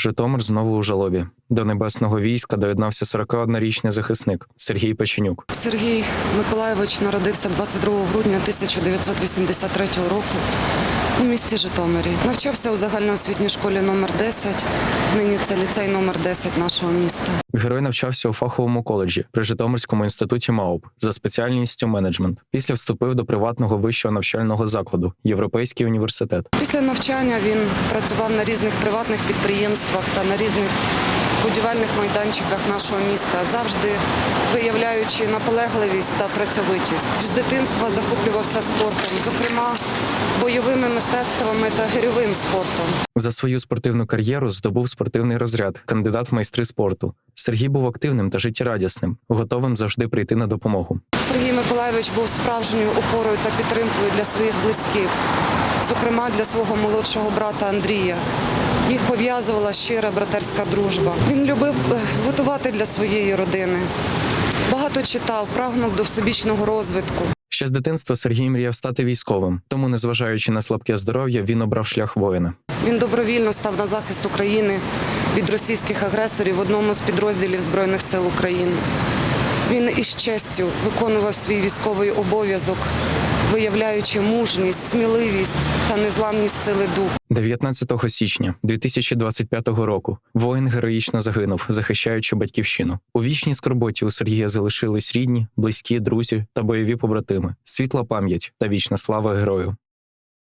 Житомир знову у жалобі. До небесного війська доєднався 41-річний захисник Сергій Печенюк. Сергій Миколаєвич народився 22 грудня 1983 року у місті Житомирі. Навчався у загальноосвітній школі номер 10. Нині це ліцей номер 10 нашого міста. Герой навчався у фаховому коледжі при Житомирському інституті МАУП за спеціальністю менеджмент. Після вступив до приватного вищого навчального закладу Європейський університет. Після навчання він працював на різних приватних підприємствах та на різних будівельних майданчиках нашого міста, завжди виявляючи наполегливість та працьовитість. З дитинства захоплювався спортом, зокрема бойовими мистецтвами та гирьовим спортом. За свою спортивну кар'єру здобув спортивний розряд, кандидат в майстри спорту. Сергій був активним та життєрадісним, готовим завжди прийти на допомогу. Сергій Миколаєвич був справжньою опорою та підтримкою для своїх близьких, зокрема для свого молодшого брата Андрія. Їх пов'язувала щира братерська дружба. Він любив е, готувати для своєї родини. Багато читав, прагнув до всебічного розвитку. Ще з дитинства Сергій мріяв стати військовим, тому, незважаючи на слабке здоров'я, він обрав шлях воїна. Він добровільно став на захист України від російських агресорів в одному з підрозділів Збройних сил України. Він із честю виконував свій військовий обов'язок, виявляючи мужність, сміливість та незламність сили духу. 19 січня 2025 року воїн героїчно загинув, захищаючи батьківщину. У вічній скорботі у Сергія залишились рідні, близькі, друзі та бойові побратими, світла пам'ять та вічна слава герою.